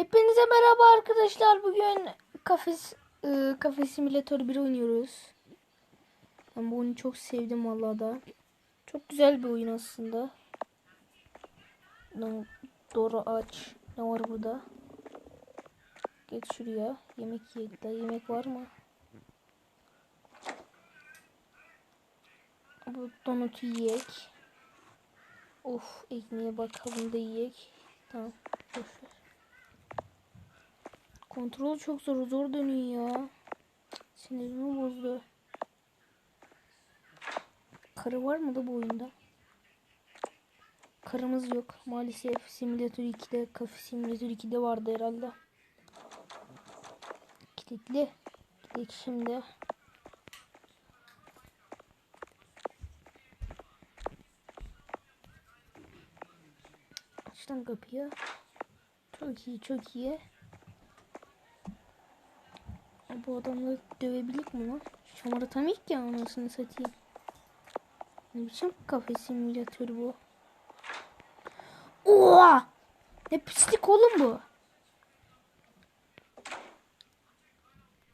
Hepinize merhaba arkadaşlar. Bugün kafes e, kafe simülatör 1 oynuyoruz. Ben bu oyunu çok sevdim vallahi da. Çok güzel bir oyun aslında. Doğru aç. Ne var burada? Geç şuraya. Yemek. Daha yemek var mı? Bu donutu yiyek. Of ekmeğe bakalım da yiyek. Tamam. Boşver. Kontrol çok zor. Zor dönüyor ya. Sinirimi bozdu. Karı var mı da bu oyunda? Karımız yok. Maalesef Simulator 2'de, Cafe Simulator 2'de vardı herhalde. Kilitli. Gidelim şimdi. Açtım kapıyı. Çok iyi, çok iyi. Bu adamları dövebilir mi lan? Şamarı ilk ya anasını satayım. Ne biçim kafe simülatörü bu? Oha! Ne pislik oğlum bu?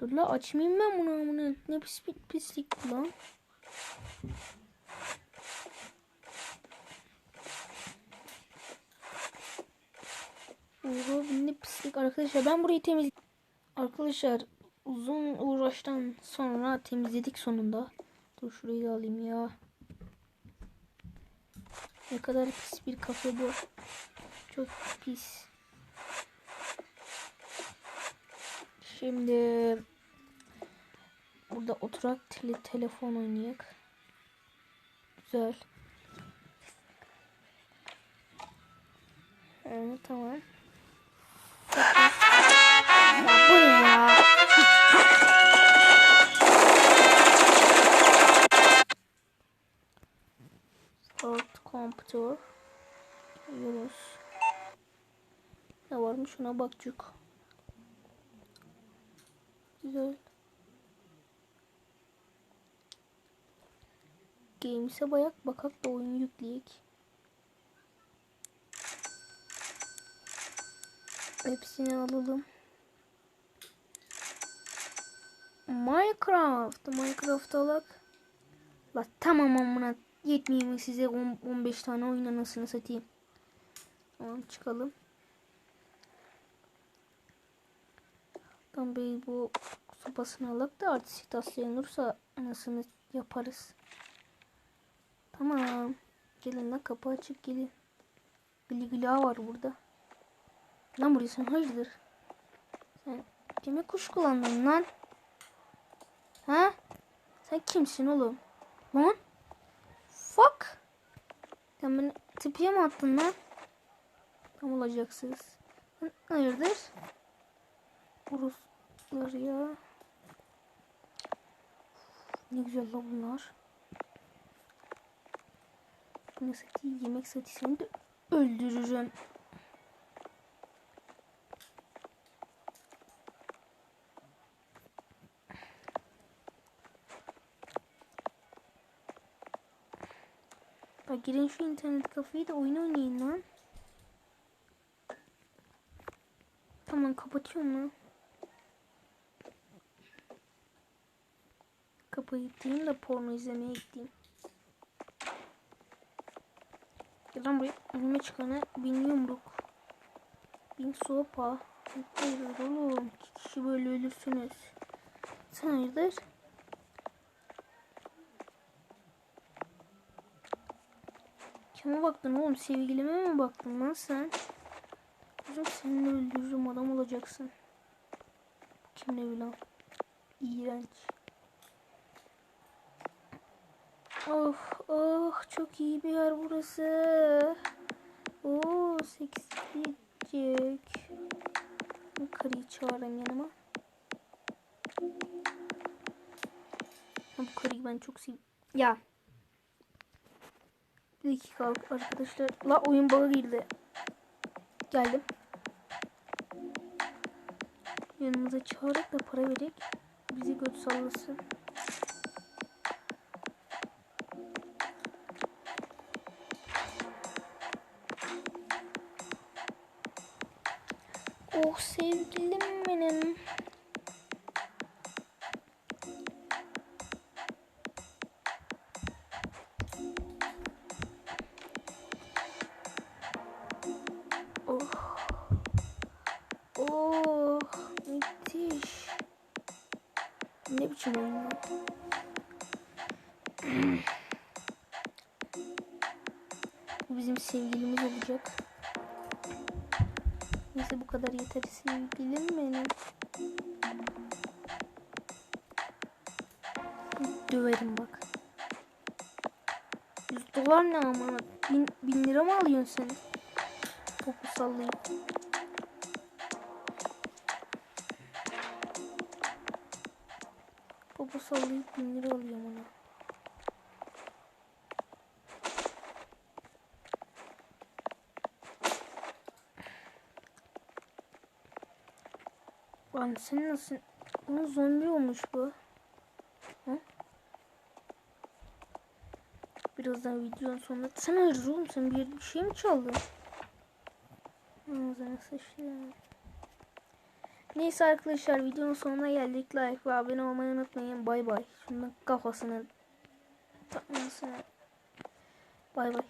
Dur la açmayayım ben bunu amına. Ne pis pislik bu lan? Oha ne pislik arkadaşlar. Ben burayı temiz... Arkadaşlar uzun uğraştan sonra temizledik sonunda. Dur şurayı da alayım ya. Ne kadar pis bir kafe bu. Çok pis. Şimdi burada oturak tele telefon oynayak. Güzel. Evet tamam. Giriyoruz. Ne varmış ona bakacak. Güzel. Games'e bayak bakak da oyun yükleyek. Hepsini alalım. Minecraft. Minecraft alak. La tamam amına yetmeyeyim size 10, 15 tane oyun anasını satayım. Tamam çıkalım. Tam bey bu sopasını alak da artistik taslanırsa anasını yaparız. Tamam. Gelin lan kapı açık gelin. Gili gila var burada. Lan buraya sen hayırdır? Sen kime kuş kullandın lan? Ha? Sen kimsin oğlum? Lan? Fuck. Sen beni tipiye mi attın lan? Tam olacaksınız. Hayırdır? Buruslar ya. Ne güzel la bunlar. Satayım yemek satayım de öldürürüm. Bak girin şu internet kafeyi de oyun oynayın lan. Tamam kapatıyorum lan. Gideyim de porno izlemeye gideyim. Gel lan buraya önüme çıkana bin yumruk. Bin sopa. Hayırdır oğlum. Kişi böyle ölürsünüz. Sen hayırdır? Kime baktın oğlum? Sevgilime mi baktın lan sen? Kızım seni öldürürüm adam olacaksın. Kim ne lan? İğrenç. Oh oh çok iyi bir yer burası. Oo seksiyecek. Bu karıyı çağırayım yanıma. Bu karıyı ben çok seviyorum. Ya. Bir dakika arkadaşlar. La oyun bağı girdi. Geldim. Yanımıza çağırıp da para vererek bizi göt sallasın. Oh sevgilim benim. Oh. Oh. Ne biçim oyun? Bu bizim sevgilimiz olacak. Neyse bu kadar yeter sevgilim benim. Döverim bak. 100 dolar ne ama? Bin lira mı alıyorsun sen? Topu sallayıp. Topu sallayıp bin lira alıyorum ona. Lan sen nasıl? Bunun zombi olmuş bu. Hı? Birazdan videonun sonunda. Sen hayırdır oğlum bir, bir şey mi çaldın? Ağzına sıçtım. Neyse arkadaşlar videonun sonuna geldik. Like ve abone olmayı unutmayın. Bay bay. Şunun kafasını takmasına. Bay bay.